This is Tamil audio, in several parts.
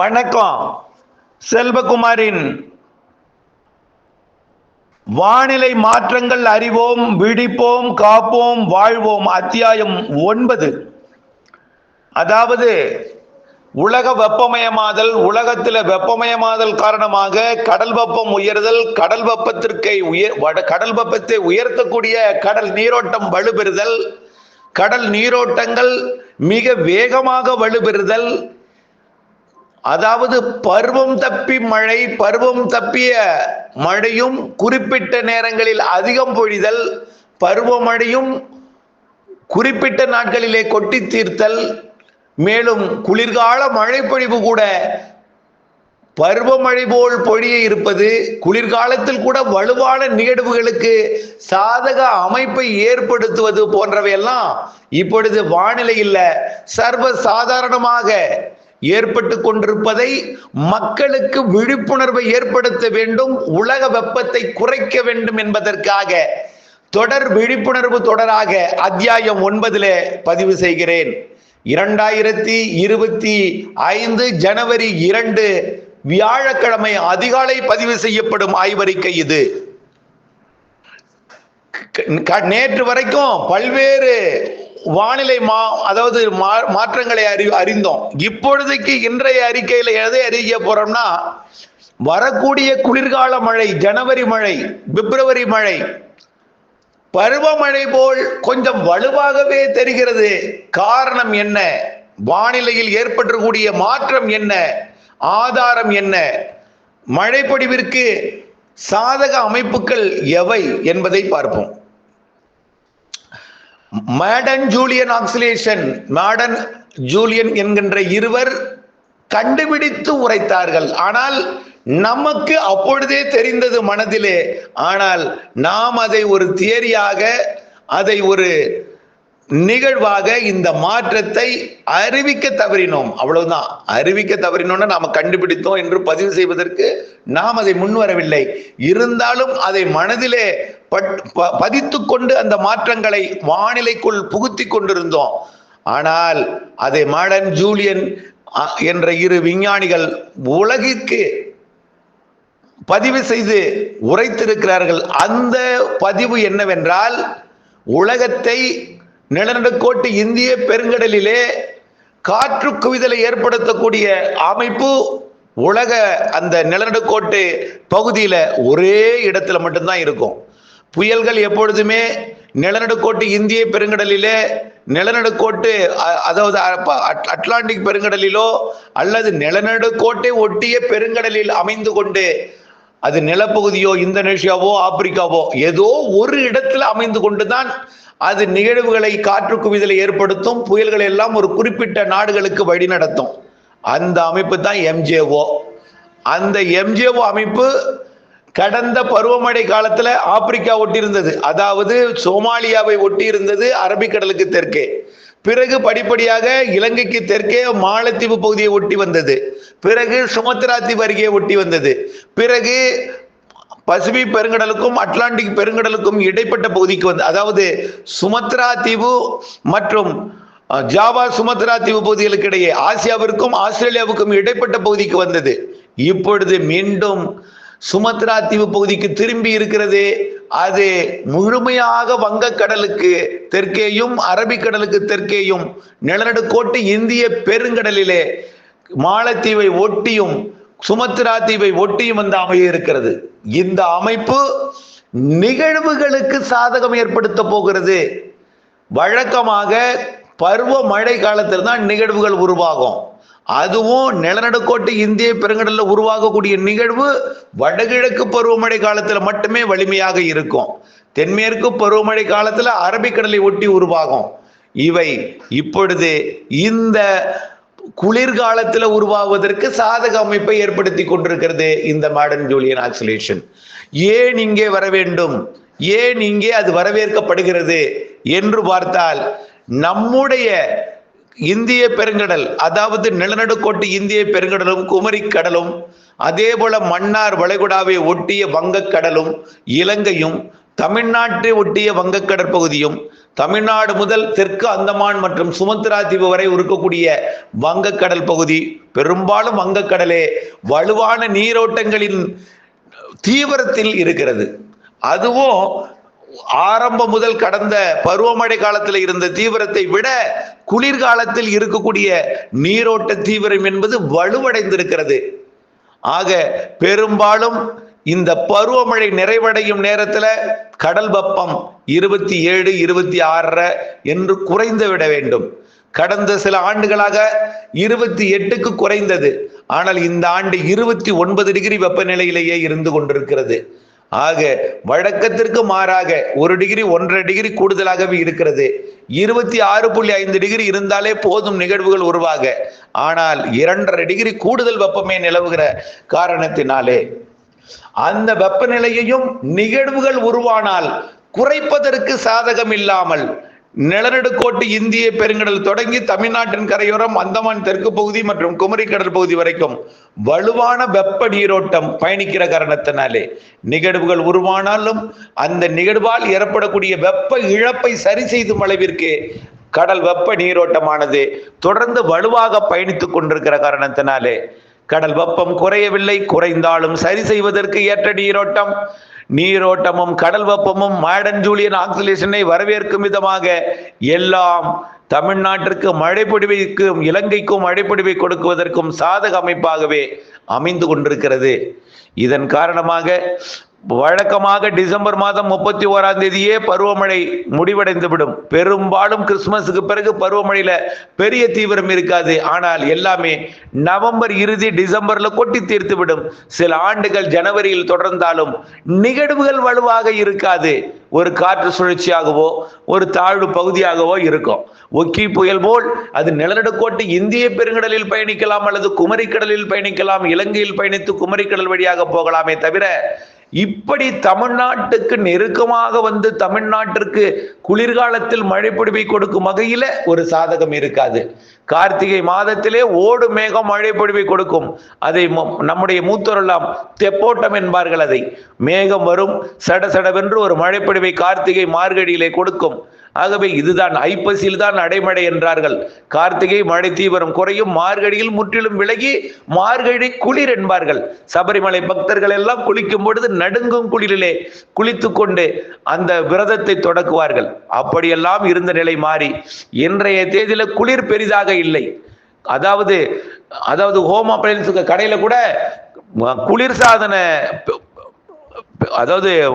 வணக்கம் செல்வகுமாரின் வானிலை மாற்றங்கள் அறிவோம் விழிப்போம் காப்போம் வாழ்வோம். அத்தியாயம் ஒன்பது. அதாவது உலக வெப்பமயமாதல் உலகத்தில் வெப்பமயமாதல் காரணமாக கடல் வெப்பம் உயர்தல் கடல் வெப்பத்திற்கு உயர் வட- கடல் வெப்பத்தை உயர்த்தக்கூடிய கடல் நீரோட்டம் வலுப்பெறுதல் கடல் நீரோட்டங்கள் மிக வேகமாக வலுப்பெறுதல் அதாவது பருவம் தப்பி மழை பருவம் தப்பிய மழையும் குறிப்பிட்ட நேரங்களில் அதிகம் பொழிதல் பருவமழையும் குறிப்பிட்ட நாட்களிலே கொட்டி தீர்த்தல் மேலும் குளிர்கால மழைப்பொழிவு கூட பருவமழை போல் பொழிய இருப்பது குளிர்காலத்தில் கூட வலுவான நிகழ்வுகளுக்கு சாதக அமைப்பை ஏற்படுத்துவது போன்றவையெல்லாம் இப்பொழுது வானிலையில் சர்வ சாதாரணமாக ஏற்பட்டு கொண்டிருப்பதை மக்களுக்கு விழிப்புணர்வை ஏற்படுத்த வேண்டும் உலக வெப்பத்தை குறைக்க வேண்டும் என்பதற்காக தொடர் விழிப்புணர்வு தொடராக அத்தியாயம் ஒன்பதுல பதிவு செய்கிறேன். இரண்டாயிரத்தி இருபத்தி ஐந்து ஜனவரி இரண்டு வியாழக்கிழமை அதிகாலை பதிவு செய்யப்படும் ஆய்வறிக்கை இது. க- நேற்று வரைக்கும் பல்வேறு வானிலை மா அதாவது மா- மாற்றங்களை அறி அறிந்தோம். இப்பொழுதைக்கு இன்றைய அறிக்கையில் எதை அறிய போறோம்னா வரக்கூடிய குளிர்கால மழை ஜனவரி மழை பிப்ரவரி மழை பருவமழை போல் கொஞ்சம் வலுவாகவே தெரிகிறது. காரணம் என்ன? வானிலையில் ஏற்பட்டக்கூடிய மாற்றம் என்ன? ஆதாரம் என்ன? மழைப்பொடிவிற்கு சாதக அமைப்புகள் எவை என்பதை பார்ப்போம். Madden Julian oscillation Madden Julian என்கின்ற இருவர் கண்டுபிடித்து உரைத்தார்கள். ஆனால் நமக்கு அப்பொழுதே தெரிந்தது மனதிலே. ஆனால் நாம் அதை ஒரு தியரியாக அதை ஒரு நிகழ்வாக இந்த மாற்றத்தை அறிவிக்க தவறினோம். அவ்வளவுதான். அறிவிக்க தவறினோம்னா நாம கண்டுபிடித்தோம் என்று பதிவு செய்வதற்கு நாம் அதை முன்வரவில்லை. இருந்தாலும் அதை மனதிலே பட்- ப- கொண்டு அந்த மாற்றங்களை வானிலைக்குள் புகுத்தி கொண்டிருந்தோம். ஆனால் அதை மாடன் ஜூலியன் என்ற இரு விஞ்ஞானிகள் உலகிற்கு பதிவு செய்து உரைத்திருக்கிறார்கள். அந்த பதிவு என்னவென்றால் உலகத்தை நிலநடுக்கோட்டு இந்திய பெருங்கடலிலே காற்று குவிதலை ஏற்படுத்தக்கூடிய அமைப்பு உலக அந்த நிலநடுக்கோட்டு பகுதியில் ஒரே இடத்துல மட்டும்தான் இருக்கும். புயல்கள் எப்பொழுதுமே நிலநடுக்கோட்டு இந்திய பெருங்கடலிலே நிலநடுக்கோட்டு அதாவது அட்- அட்லாண்டிக் பெருங்கடலிலோ அல்லது நிலநடுக்கோட்டை ஒட்டிய பெருங்கடலில் அமைந்து கொண்டு அது நிலப்பகுதியோ இந்தோனேஷியாவோ ஆப்பிரிக்காவோ ஏதோ ஒரு இடத்துல அமைந்து கொண்டுதான் அது நிகழ்வுகளை காற்று குவிதலை ஏற்படுத்தும் புயல்கள் எல்லாம் ஒரு குறிப்பிட்ட நாடுகளுக்கு வழிநடத்தும். அந்த அமைப்பு தான் எம்ஜேஓ. அந்த எம்ஜேஓ அமைப்பு கடந்த பருவமழை காலத்துல ஆப்பிரிக்கா ஒட்டி இருந்தது அதாவது சோமாலியாவை ஒட்டி இருந்தது அரபிக்கடலுக்கு தெற்கே. பிறகு படிப்படியாக இலங்கைக்கு தெற்கே மாலத்தீவு பகுதியை ஒட்டி வந்தது. பிறகு சுமத்ரா தீவு அருகே ஒட்டி வந்தது. பிறகு பசிபிக் பெருங்கடலுக்கும் அட்லாண்டிக் பெருங்கடலுக்கும் இடைப்பட்ட பகுதிக்கு வந்து அதாவது சுமத்ரா தீவு மற்றும் ஜாவா சுமத்ரா தீவு பகுதிகளுக்கு இடையே ஆசியாவிற்கும் ஆஸ்திரேலியாவுக்கும் இடைப்பட்ட பகுதிக்கு வந்தது. இப்பொழுது மீண்டும் சுமத்ரா தீவு பகுதிக்கு திரும்பி இருக்கிறது. அது முழுமையாக வங்கக்கடலுக்கு தெற்கேயும் அரபிக்கடலுக்கு தெற்கேயும் நிலநடுக்கோட்டு இந்திய பெருங்கடலிலே மாலத்தீவை ஒட்டியும் சுமத்ரா தீவை ஒட்டியும் அந்த அமைய இருக்கிறது. இந்த அமைப்பு நிகழ்வுகளுக்கு சாதகம் ஏற்படுத்த போகிறது. வழக்கமாக பருவ மழை காலத்தில் தான் நிகழ்வுகள் உருவாகும். அதுவும் நிலநடுக்கோட்டு இந்திய பெருங்கடலில் உருவாகக்கூடிய நிகழ்வு வடகிழக்கு பருவமழை காலத்தில் மட்டுமே வலிமையாக இருக்கும். தென்மேற்கு பருவமழை காலத்தில் அரபிக்கடலை ஒட்டி உருவாகும். இவை இப்பொழுது இந்த குளிர்காலத்தில் உருவாவதற்கு சாதக அமைப்பை ஏற்படுத்தி கொண்டிருக்கிறது இந்த மாடர்ன் ஜூலியன் ஆக்சிலேஷன் ஏன் இங்கே வர வேண்டும்? ஏன் இங்கே அது வரவேற்கப்படுகிறது? என்று பார்த்தால் நம்முடைய இந்திய பெருங்கடல் அதாவது நிலநடுக்கோட்டு இந்திய பெருங்கடலும் குமரி கடலும் அதே போல மன்னார் வளைகுடாவை ஒட்டிய வங்கக்கடலும் இலங்கையும் தமிழ்நாட்டை ஒட்டிய வங்கக்கடற் பகுதியும் தமிழ்நாடு முதல் தெற்கு அந்தமான் மற்றும் சுமத்ரா தீவு வரை இருக்கக்கூடிய வங்கக்கடல் பகுதி. பெரும்பாலும் வங்கக்கடலே வலுவான நீரோட்டங்களின் தீவிரத்தில் இருக்கிறது. அதுவும் ஆரம்பம் முதல் கடந்த பருவமழை காலத்தில் இருந்த தீவிரத்தை விட குளிர்காலத்தில் இருக்கக்கூடிய நீரோட்ட தீவிரம் என்பது வலுவடைந்திருக்கிறது. ஆக பெரும்பாலும் இந்த பருவமழை நிறைவடையும் நேரத்தில் கடல் வெப்பம் இருபத்தி ஏழு இருபத்தி ஆறரை என்று குறைந்து விட வேண்டும். கடந்த சில ஆண்டுகளாக இருபத்தி எட்டுக்கு குறைந்தது. ஆனால் இந்த ஆண்டு இருபத்தி ஒன்பது டிகிரி வெப்பநிலையிலேயே இருந்து கொண்டிருக்கிறது. ஆக வழக்கத்திற்கு மாறாக ஒரு டிகிரி ஒன்றரை டிகிரி கூடுதலாகவே இருக்கிறது. இருபத்தி ஆறு புள்ளி ஐந்து டிகிரி இருந்தாலே போதும் நிகழ்வுகள் உருவாக. ஆனால் இரண்டரை டிகிரி கூடுதல் வெப்பமே நிலவுகிற காரணத்தினாலே அந்த வெப்பநிலையையும் நிகழ்வுகள் உருவானால் குறைப்பதற்கு சாதகம் இல்லாமல் நிலநடுக்கோட்டு இந்திய பெருங்கடல் தொடங்கி தமிழ்நாட்டின் கரையோரம் அந்தமான் தெற்கு பகுதி மற்றும் குமரி கடல் பகுதி வரைக்கும் வலுவான வெப்ப நீரோட்டம் பயணிக்கிற காரணத்தினாலே நிகழ்வுகள் உருவானாலும் அந்த நிகழ்வால் ஏற்படக்கூடிய வெப்ப இழப்பை சரி செய்தும் அளவிற்கு கடல் வெப்ப நீரோட்டமானது தொடர்ந்து வலுவாக பயணித்துக் கொண்டிருக்கிற காரணத்தினாலே கடல் வெப்பம் குறையவில்லை குறைந்தாலும் சரி செய்வதற்கு ஏற்ற நீரோட்டம். நீரோட்டமும் கடல் வெப்பமும் மாடன் ஜூலியன் ஆக்சிலேஷனை வரவேற்கும் விதமாக எல்லாம் தமிழ்நாட்டிற்கு மழை இலங்கைக்கும் மழை கொடுக்குவதற்கும் சாதக அமைப்பாகவே அமைந்து கொண்டிருக்கிறது. இதன் காரணமாக வழக்கமாக டிசம்பர் மாதம் முப்பத்தி ஓராம் தேதியே பருவமழை முடிவடைந்துவிடும். பெரும்பாலும் கிறிஸ்துமஸுக்கு பிறகு பருவமழையில பெரிய தீவிரம் இருக்காது. ஆனால் எல்லாமே நவம்பர் இறுதி டிசம்பர்ல கொட்டி தீர்த்து விடும் சில ஆண்டுகள் ஜனவரியில் தொடர்ந்தாலும் நிகழ்வுகள் வலுவாக இருக்காது. ஒரு காற்று சுழற்சியாகவோ ஒரு தாழ்வு பகுதியாகவோ இருக்கும். ஒக்கி புயல் போல் அது நிலநடுக்கோட்டு இந்திய பெருங்கடலில் பயணிக்கலாம் அல்லது குமரிக்கடலில் பயணிக்கலாம் இலங்கையில் பயணித்து குமரிக்கடல் வழியாக போகலாமே தவிர இப்படி தமிழ்நாட்டுக்கு நெருக்கமாக வந்து தமிழ்நாட்டிற்கு குளிர்காலத்தில் மழை பொழிவை கொடுக்கும் வகையில ஒரு சாதகம் இருக்காது. கார்த்திகை மாதத்திலே ஓடு மேகம் மழை பொழிவை கொடுக்கும். அதை நம்முடைய மூத்தோரெல்லாம் தெப்போட்டம் என்பார்கள் அதை. மேகம் வரும் சட சடவென்று ஒரு மழை பொழிவை கார்த்திகை மார்கழியிலே கொடுக்கும். ஆகவே இதுதான் ஐப்பசியில் தான் அடைமழை என்றார்கள். கார்த்திகை மழை தீவிரம் குறையும் மார்கழியில் முற்றிலும் விலகி மார்கழி குளிர் என்பார்கள். சபரிமலை பக்தர்கள் எல்லாம் குளிக்கும் பொழுது நடுங்கும் குளிரிலே குளித்து கொண்டு அந்த விரதத்தை தொடக்குவார்கள். அப்படியெல்லாம் இருந்த நிலை மாறி இன்றைய தேதியில குளிர் பெரிதாக இல்லை. அதாவது அதாவது ஹோம் அப்ளையன்ஸுக்கு கடையில கூட குளிர் சாதன அதாவது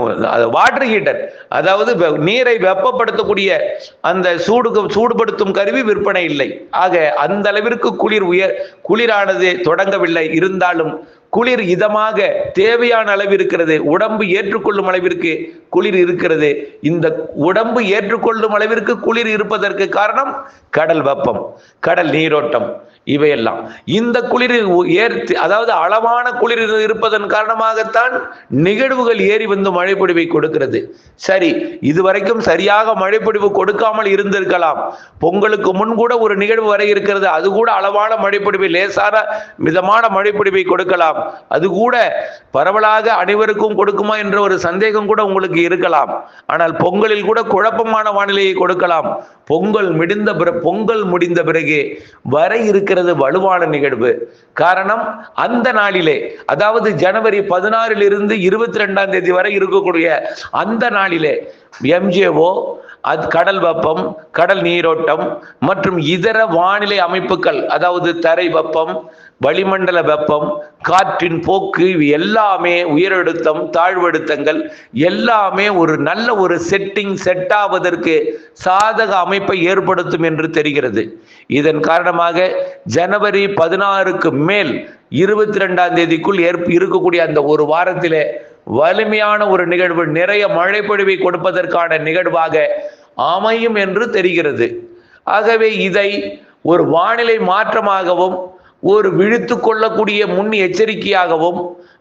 வாட்டர் ஹீட்டர் அதாவது வெ- நீரை வெப்பப்படுத்தக்கூடிய அந்த சூடு சூடுபடுத்தும் கருவி விற்பனை இல்லை. ஆக அந்த அளவிற்கு குளிர் உயர் குளிரானது தொடங்கவில்லை. இருந்தாலும் குளிர் இதமாக தேவையான அளவு இருக்கிறது. உடம்பு ஏற்றுக்கொள்ளும் அளவிற்கு குளிர் இருக்கிறது. இந்த உடம்பு ஏற்றுக்கொள்ளும் அளவிற்கு குளிர் இருப்பதற்கு காரணம் கடல் வெப்பம் கடல் நீரோட்டம் இவையெல்லாம். இந்த குளிர் ஏற்று அதாவது அளவான குளிர் இருப்பதன் காரணமாகத்தான் நிகழ்வுகள் ஏறி வந்து மழைப்பொழிவை கொடுக்கிறது. சரி இதுவரைக்கும் சரியாக மழைப்பொழிவு கொடுக்காமல் இருந்திருக்கலாம். பொங்கலுக்கு முன் கூட ஒரு நிகழ்வு வரை இருக்கிறது. அது கூட அளவான மழைப்பொழிவை லேசான மிதமான மழைப்பொழிவை கொடுக்கலாம். அது கூட பரவலாக அனைவருக்கும் கொடுக்குமா என்ற ஒரு சந்தேகம் கூட உங்களுக்கு இருக்கலாம். ஆனால் பொங்கலில் கூட குழப்பமான வானிலையை கொடுக்கலாம். பொங்கல் முடிந்த பிற- பொங்கல் முடிந்த பிறகு வர இருக்கிறது வலுவான நிகழ்வு. காரணம் அந்த நாளிலே அதாவது ஜனவரி பதினாறில் இருந்து இருபத்தி ரெண்டாம் தேதி வரை இருக்கக்கூடிய அந்த நாளிலே எம்ஜிஓ அது கடல் வெப்பம் கடல் நீரோட்டம் மற்றும் இதர வானிலை அமைப்புகள் அதாவது தரை வெப்பம் வளிமண்டல வெப்பம் காற்றின் போக்கு இவை எல்லாமே உயரழுத்தம் தாழ்வழுத்தங்கள் எல்லாமே ஒரு நல்ல ஒரு செட்டிங் செட் ஆவதற்கு சாதக அமைப்பை ஏற்படுத்தும் என்று தெரிகிறது. இதன் காரணமாக ஜனவரி பதினாறுக்கு மேல் இருபத்தி ரெண்டாம் தேதிக்குள் ஏற்ப இருக்கக்கூடிய அந்த ஒரு வாரத்திலே வலிமையான ஒரு நிகழ்வு நிறைய மழை பொழிவை கொடுப்பதற்கான நிகழ்வாக அமையும் என்று தெரிகிறது. ஆகவே இதை ஒரு வானிலை மாற்றமாகவும் ஒரு விழித்து கொள்ளக்கூடிய முன் எச்சரிக்கையாகவும்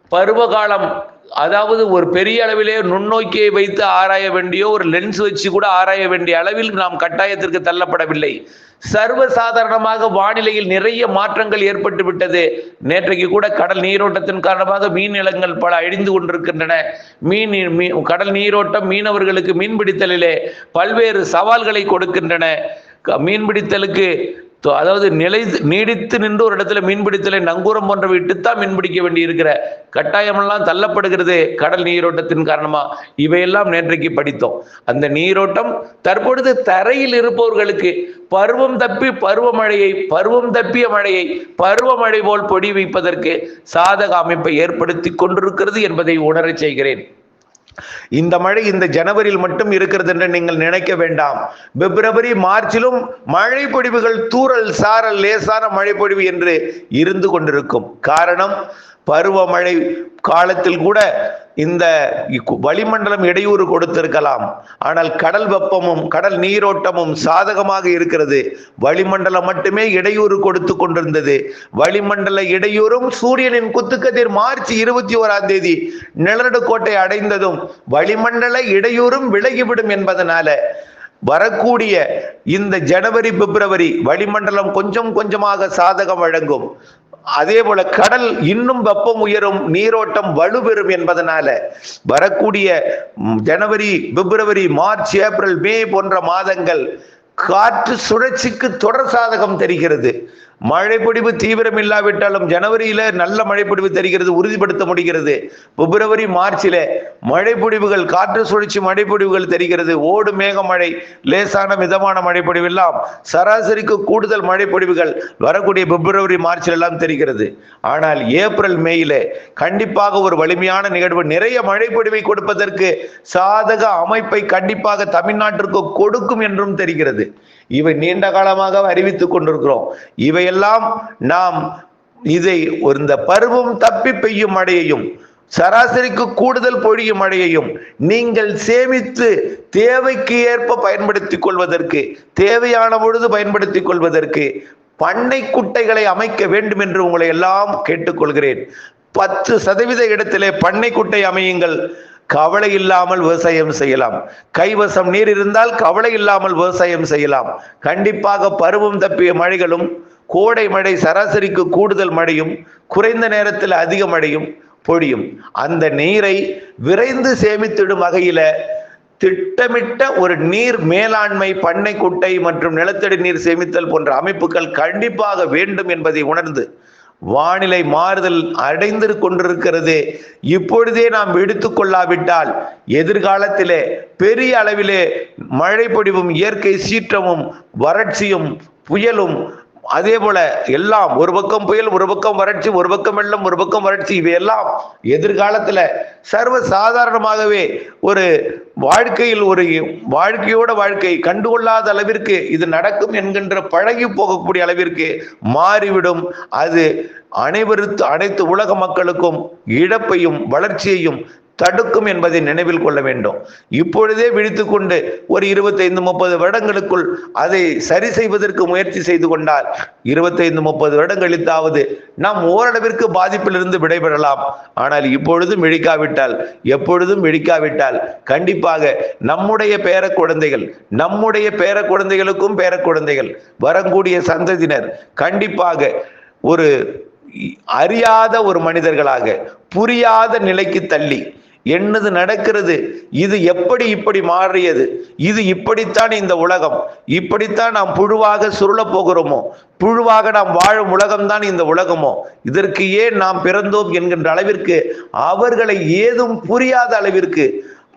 பருவகாலம் அதாவது ஒரு பெரிய அளவிலே நுண்ணோக்கியை வைத்து ஆராய வேண்டியோ ஒரு லென்ஸ் வச்சு கூட ஆராய வேண்டிய அளவில் நாம் கட்டாயத்திற்கு தள்ளப்படவில்லை. சர்வசாதாரணமாக வானிலையில் நிறைய மாற்றங்கள் ஏற்பட்டு விட்டது. நேற்றைக்கு கூட கடல் நீரோட்டத்தின் காரணமாக மீன் நிலங்கள் பல அழிந்து கொண்டிருக்கின்றன. மீன் கடல் நீரோட்டம் மீனவர்களுக்கு மீன்பிடித்தலிலே பல்வேறு சவால்களை கொடுக்கின்றன. க- மீன்பிடித்தலுக்கு அதாவது நிலை நீடித்து நின்று ஒரு இடத்துல மீன்பிடித்தலை நங்கூரம் போன்ற விட்டுத்தான் மீன்பிடிக்க வேண்டி இருக்கிற கட்டாயமெல்லாம் தள்ளப்படுகிறது கடல் நீரோட்டத்தின் காரணமா. இவையெல்லாம் நேற்றைக்கு படித்தோம். அந்த நீரோட்டம் தற்பொழுது தரையில் இருப்பவர்களுக்கு பருவம் தப்பி பருவமழையை பருவம் தப்பிய மழையை பருவமழை போல் பொடி வைப்பதற்கு சாதக அமைப்பை ஏற்படுத்தி கொண்டிருக்கிறது என்பதை உணரச் செய்கிறேன். இந்த மழை இந்த ஜனவரியில் மட்டும் இருக்கிறது என்று நீங்கள் நினைக்க வேண்டாம். பிப்ரவரி மார்ச்சிலும் மழை பொழிவுகள் தூறல் சாரல் லேசான மழை பொழிவு என்று இருந்து கொண்டிருக்கும். காரணம் பருவமழை காலத்தில் கூட இந்த வளிமண்டலம் இடையூறு கொடுத்திருக்கலாம். ஆனால் கடல் வெப்பமும் கடல் நீரோட்டமும் சாதகமாக இருக்கிறது. வளிமண்டலம் மட்டுமே இடையூறு கொடுத்து கொண்டிருந்தது. வளிமண்டல இடையூறும் சூரியனின் குத்துக்கதிர் மார்ச் இருபத்தி ஓராம் தேதி நிலநடுக்கோட்டை அடைந்ததும் வளிமண்டல இடையூறும் விலகிவிடும் என்பதனால வரக்கூடிய இந்த ஜனவரி பிப்ரவரி வளிமண்டலம் கொஞ்சம் கொஞ்சமாக சாதகம் வழங்கும். அதே போல கடல் இன்னும் வெப்பம் உயரும் நீரோட்டம் வலுப்பெறும் என்பதனால வரக்கூடிய ஜனவரி பிப்ரவரி மார்ச் ஏப்ரல் மே போன்ற மாதங்கள் காற்று சுழற்சிக்கு தொடர் சாதகம் தெரிகிறது. மழைப்பொடிவு தீவிரம் இல்லாவிட்டாலும் ஜனவரியில நல்ல மழைப்பொடிவு தெரிகிறது உறுதிப்படுத்த முடிகிறது. பிப்ரவரி மார்ச்சில மழைப்பொடிவுகள் காற்று சுழற்சி மழைப்பொடிவுகள் தெரிகிறது. ஓடு மேக மழை லேசான மிதமான மழைப்பொடிவு எல்லாம் சராசரிக்கு கூடுதல் மழைப்பொடிவுகள் வரக்கூடிய பிப்ரவரி மார்ச்சில் எல்லாம் தெரிகிறது. ஆனால் ஏப்ரல் மேயில கண்டிப்பாக ஒரு வலிமையான நிகழ்வு. நிறைய மழைப்பொடிவை கொடுப்பதற்கு சாதக அமைப்பை கண்டிப்பாக தமிழ்நாட்டிற்கு கொடுக்கும் என்றும் தெரிகிறது. இவை நீண்ட காலமாக அறிவித்துக் கொண்டிருக்கிறோம். இவையெல்லாம் நாம் இதை ஒரு இந்த பருவம் தப்பி பெய்யும் மழையையும் சராசரிக்கு கூடுதல் பொழியும் மழையையும் நீங்கள் சேமித்து தேவைக்கு ஏற்ப பயன்படுத்திக் கொள்வதற்கு தேவையான பொழுது பயன்படுத்திக் கொள்வதற்கு பண்ணை குட்டைகளை அமைக்க வேண்டும் என்று உங்களை எல்லாம் கேட்டுக்கொள்கிறேன். பத்து சதவீத இடத்திலே பண்ணை குட்டை அமையுங்கள். கவலை இல்லாமல் விவசாயம் செய்யலாம். கைவசம் நீர் இருந்தால் கவலை இல்லாமல் விவசாயம் செய்யலாம். கண்டிப்பாக பருவம் தப்பிய மழைகளும் கோடை மழை சராசரிக்கு கூடுதல் மழையும் குறைந்த நேரத்தில் அதிக மழையும் பொழியும். அந்த நீரை விரைந்து சேமித்திடும் வகையில திட்டமிட்ட ஒரு நீர் மேலாண்மை பண்ணை குட்டை மற்றும் நிலத்தடி நீர் சேமித்தல் போன்ற அமைப்புகள் கண்டிப்பாக வேண்டும் என்பதை உணர்ந்து வானிலை மாறுதல் அடைந்து கொண்டிருக்கிறது. இப்பொழுதே நாம் எடுத்துக்கொள்ளாவிட்டால் எதிர்காலத்திலே பெரிய அளவிலே மழை பொடிவும் இயற்கை சீற்றமும் வறட்சியும் புயலும் அதே போல எல்லாம் ஒரு பக்கம் புயல் ஒரு பக்கம் வறட்சி ஒரு பக்கம் வெள்ளம் ஒரு பக்கம் வறட்சி இவையெல்லாம் எதிர்காலத்துல சர்வ சாதாரணமாகவே ஒரு வாழ்க்கையில் ஒரு வாழ்க்கையோட வாழ்க்கை கண்டுகொள்ளாத அளவிற்கு இது நடக்கும் என்கின்ற பழகி போகக்கூடிய அளவிற்கு மாறிவிடும். அது அனைவருத்து அனைத்து உலக மக்களுக்கும் இழப்பையும் வளர்ச்சியையும் தடுக்கும் என்பதை நினைவில் கொள்ள வேண்டும். இப்பொழுதே விழித்துக்கொண்டு ஒரு இருபத்தைந்து முப்பது வருடங்களுக்குள் அதை சரி செய்வதற்கு முயற்சி செய்து கொண்டால் இருபத்தைந்து முப்பது வருடங்களித்தாவது நாம் ஓரளவிற்கு பாதிப்பிலிருந்து விடைபெறலாம். ஆனால் இப்பொழுதும் விழிக்காவிட்டால் எப்பொழுதும் விழிக்காவிட்டால் கண்டிப்பாக நம்முடைய பேர குழந்தைகள் நம்முடைய பேர குழந்தைகளுக்கும் பேர குழந்தைகள் வரக்கூடிய சந்ததியினர் கண்டிப்பாக ஒரு அறியாத ஒரு மனிதர்களாக புரியாத நிலைக்கு தள்ளி என்னது நடக்கிறது? இது எப்படி இப்படி மாறியது? இது இப்படித்தான் இந்த உலகம். இப்படித்தான் நாம் புழுவாக சுருளப் போகிறோமோ? புழுவாக நாம் வாழும் உலகம்தான் இந்த உலகமோ? இதற்கு ஏன் நாம் பிறந்தோம் என்கின்ற அளவிற்கு அவர்களை ஏதும் புரியாத அளவிற்கு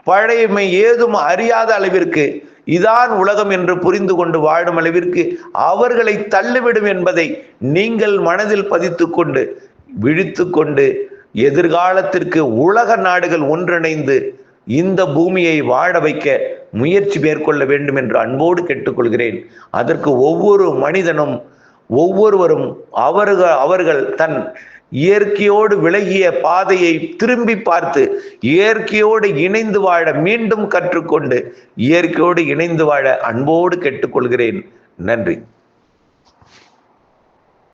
பழையமை ஏதும் அறியாத அளவிற்கு இதான் உலகம் என்று புரிந்து கொண்டு வாழும் அளவிற்கு அவர்களை தள்ளிவிடும் என்பதை நீங்கள் மனதில் பதித்து கொண்டு விழித்து கொண்டு எதிர்காலத்திற்கு உலக நாடுகள் ஒன்றிணைந்து இந்த பூமியை வாழ வைக்க முயற்சி மேற்கொள்ள வேண்டும் என்று அன்போடு கேட்டுக்கொள்கிறேன். அதற்கு ஒவ்வொரு மனிதனும் ஒவ்வொருவரும் அவர்கள் அவர்கள் தன் இயற்கையோடு விலகிய பாதையை திரும்பி பார்த்து இயற்கையோடு இணைந்து வாழ மீண்டும் கற்றுக்கொண்டு இயற்கையோடு இணைந்து வாழ அன்போடு கேட்டுக்கொள்கிறேன். நன்றி.